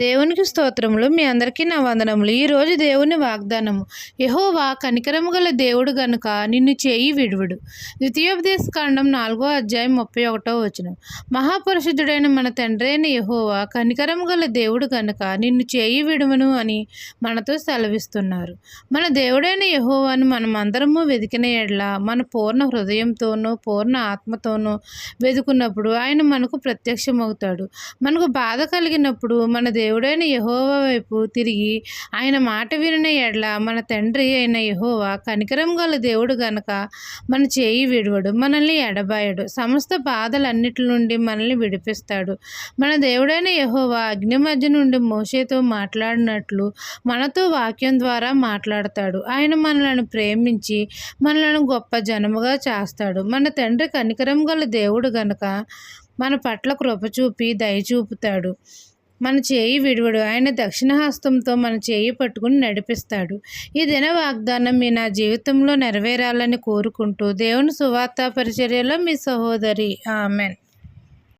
దేవునికి స్తోత్రములు. మీ అందరికీ నా వందనములు. ఈరోజు దేవుని వాగ్దానము. యహోవా కనికరము గల దేవుడు గనుక నిన్ను చేయి విడువుడు. ద్వితీయోపదేశ కాండం నాలుగో అధ్యాయం ముప్పై ఒకటో వచనం. మహాపరిశుద్ధుడైన మన తండ్రి అయిన యహోవా కనికరము గల దేవుడు గనుక నిన్ను చేయి విడువను అని మనతో సెలవిస్తున్నారు. మన దేవుడైన యహోవాను మనం అందరము వెతికిన ఎడ్ల మన పూర్ణ హృదయంతోనూ పూర్ణ ఆత్మతోనూ వెతుకున్నప్పుడు ఆయన మనకు ప్రత్యక్షమవుతాడు. మనకు బాధ కలిగినప్పుడు మన దేవుడైన యహోవా వైపు తిరిగి ఆయన మాట వినిన ఎడ్ల మన తండ్రి అయిన యహోవా కనికరం గల దేవుడు గనక మన చేయి విడువడు మనల్ని ఎడబాయడు సమస్త బాధలన్నిటి నుండి మనల్ని విడిపిస్తాడు. మన దేవుడైన యహోవా అగ్ని మధ్య నుండి మోసేతో మాట్లాడినట్లు మనతో వాక్యం ద్వారా మాట్లాడతాడు. ఆయన మనలను ప్రేమించి మనలను గొప్ప జనముగా చేస్తాడు. మన తండ్రి కనికరం గల దేవుడు గనక మన పట్ల కృప చూపి దయ చూపుతాడు. మన చేయి విడువడు. ఆయన దక్షిణ హస్తంతో మన చేయి పట్టుకుని నడిపిస్తాడు. ఈ దిన వాగ్దానం మీ నా జీవితంలో నెరవేరాలని కోరుకుంటూ దేవుని సువార్త పరిచర్యలో మీ సహోదరి. ఆమెన్.